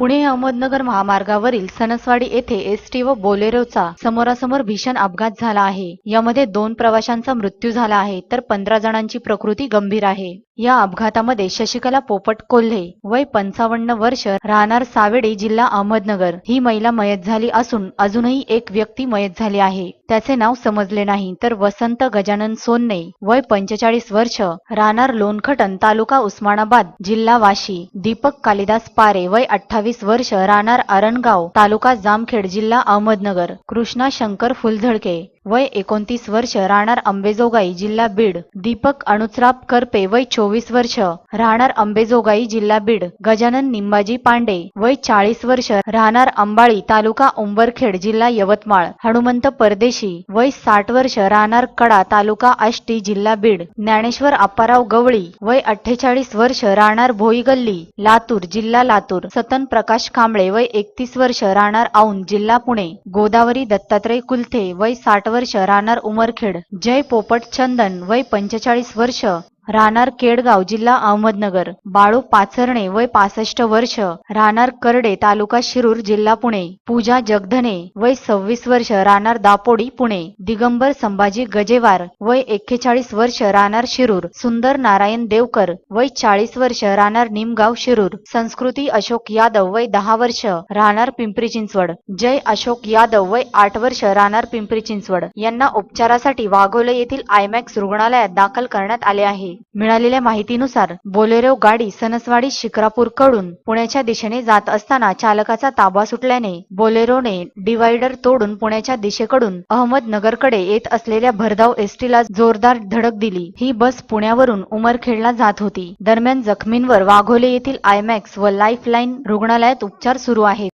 पुणे अहमदनगर महामार्गावरील सणसवाडी येथे एसटी व बोलेरोचा समोरासमोर भीषण अपघात झाला आहे. यामध्ये दोन प्रवाशांचा मृत्यू झाला आहे तर पंधरा जणांची प्रकृती गंभीर आहे. या अपघातामध्ये शशिकला पोपट कोल्हे वय पंचावन्न वर्ष राहणार सावेडी जिल्हा अहमदनगर. ही महिला मयत झाली असून अजूनही एक व्यक्ती मयत झाली आहे. त्याचे नाव समजले नाही. तर वसंत गजानन सोनने वय पंचेचाळीस वर्ष राहणार लोणखटन तालुका उस्मानाबाद जिल्हा वाशी. दीपक कालिदास पारे वय अठ्ठावीस वर्ष राहणार आरणगाव तालुका जामखेड जिल्हा अहमदनगर. कृष्णा शंकर फुलझडके. वय एकोणतीस वर्ष राहणार अंबेजोगाई जिल्हा बीड. दीपक अणुचराप करपे वय चोवीस वर्ष राहणार अंबेजोगाई जिल्हा बीड. गजानन निंबाजी पांडे वय चाळीस वर्ष राहणार अंबाळी तालुका उंबरखेड जिल्हा यवतमाळ. हनुमंत परदेशी वय साठ वर्ष राहणार कडा तालुका आष्टी जिल्हा बीड. ज्ञानेश्वर आप्पाराव गवळी वय अठ्ठेचाळीस वर्ष राहणार भोई गल्ली लातूर जिल्हा लातूर. सतन प्रकाश कांबळे वय एकतीस वर्ष राहणार औंध जिल्हा पुणे. गोदावरी दत्तात्रय कुलथे वय साठ वर्ष राहणार उमरखेड जय पोपट चंदन वय पंचेचाळीस वर्ष. राहणार केडगाव जिल्हा अहमदनगर. बाळू पाचरणे वय पासष्ट वर्ष. राहणार करडे तालुका शिरूर जिल्हा पुणे. पूजा जगधने वय सव्वीस वर्ष. राहणार दापोडी पुणे. दिगंबर संभाजी गजेवार वय एक्केचाळीस वर्ष. राहणार शिरूर. सुंदर नारायण देवकर वय चाळीस वर्ष. राहणार निमगाव शिरूर. संस्कृती अशोक यादव वय दहा वर्ष. राहणार पिंपरी चिंचवड. जय अशोक यादव वय आठ वर्ष. राहणार पिंपरी चिंचवड. यांना उपचारासाठी वाघोले येथील आयमॅक्स रुग्णालयात दाखल करण्यात आले आहे. मिळालेल्या माहितीनुसार बोलेरो गाडी सनसवाडी शिक्रापूरकडून पुण्याच्या दिशेने जात असताना चालकाचा ताबा सुटल्याने बोलेरोने डिवायडर तोडून पुण्याच्या दिशेकडून अहमदनगरकडे येत असलेल्या भरधाव एसटीला जोरदार धडक दिली. ही बस पुण्यावरून उमरखेडला जात होती. दरम्यान जखमींवर वाघोले येथील आयमॅक्स व लाईफलाईन रुग्णालयात उपचार सुरू आहेत.